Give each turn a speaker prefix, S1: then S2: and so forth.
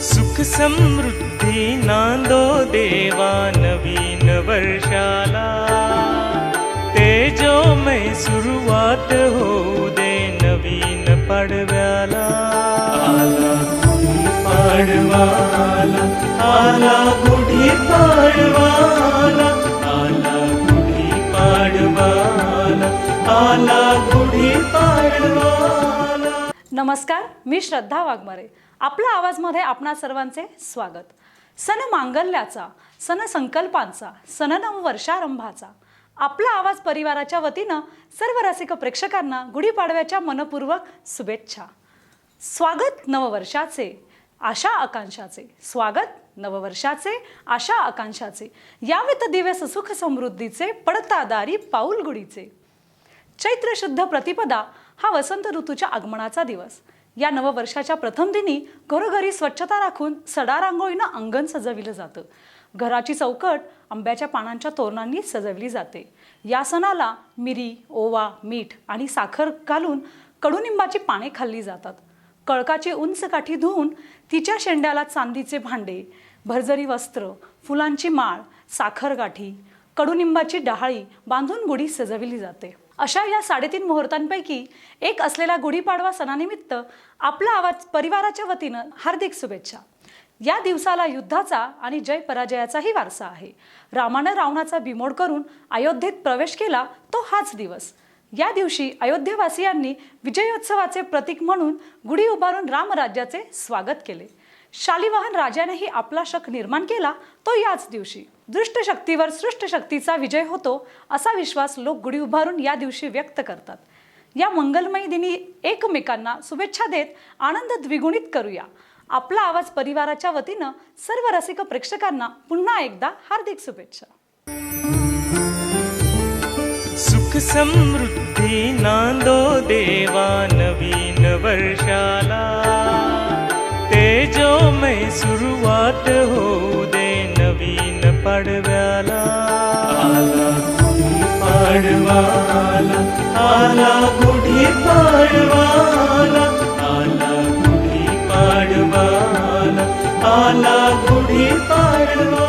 S1: सुख समृद्धी नांदो देवा नवीन वर्षाला। तेजो मै सुरुवात होऊ दे नवीन पाडव्याला। आला गुढी पाडवाला आला गुढी पाडवाला आला गुढी पाडवाला आला गुढी पाडवाला।
S2: नमस्कार मी श्रद्धा वाघमारे. आपल्या आवाजमध्ये आपणा सर्वांचे स्वागत. सन मांगल्याचा सण संकल्पांचा सन वर्षारंभाचा आपला आवाज परिवाराच्या वतीनं सर्व रसिक प्रेक्षकांना गुढीपाडव्याच्या मनपूर्वक शुभेच्छा. स्वागत नववर्षाचे आशा आकांक्षाचे. स्वागत नववर्षाचे आशा आकांक्षाचे. यावेत दिवस सुख समृद्धीचे पडतादारी पाऊल गुढीचे चैत्र शुद्ध प्रतिपदा हा वसंत ऋतूच्या आगमनाचा दिवस. या नववर्षाच्या प्रथम दिनी घरोघरी स्वच्छता राखून सडा रांगोळीनं अंगण सजविलं जातं. घराची चौकट आंब्याच्या पानांच्या तोरणांनी सजवली जाते. या सणाला मिरी ओवा मीठ आणि साखर घालून कडुनिंबाची पाने खाल्ली जातात. कळकाची उंच काठी धुवून तिच्या शेंड्याला चांदीचे भांडे भरजरी वस्त्र फुलांची माळ साखर गाठी कडुनिंबाची डहाळी बांधून गुढी सजविली जाते. अशा या साडेतीन मुहूर्तांपैकी एक असलेला गुढीपाडवा सणानिमित्त आपला आवाज परिवाराच्या वतीनं हार्दिक शुभेच्छा. या दिवसाला युद्धाचा आणि जय पराजयाचाही वारसा आहे. रामानं रावणाचा बिमोड करून अयोध्येत प्रवेश केला तो हाच दिवस. या दिवशी अयोध्येवासियांनी विजयोत्सवाचे प्रतीक म्हणून गुढी उभारून रामराज्याचे स्वागत केले. शालिवाहन राजानेही आपला शक निर्माण केला तो याच दिवशी. दृष्ट शक्तीवर सृष्ट शक्तीचा विजय होतो असा विश्वास लोक गुढी उभारून या दिवशी व्यक्त करतात. या मंगलमयी दिनी एकमेकांना शुभेच्छा देत आनंद द्विगुणित करूया. आपला आवाज परिवाराच्या वतीनं सर्व रसिक प्रेक्षकांना पुन्हा एकदा हार्दिक शुभेच्छा.
S1: सुख समृद्धी नांदो देवा नवीन वर्षा. नय सुरुवात हो दे नवीन पाडव्याला आला गुढी पाडवा आला आला गुढी पाडवा आला आला गुढी पाडवा आला गुढी पाडवा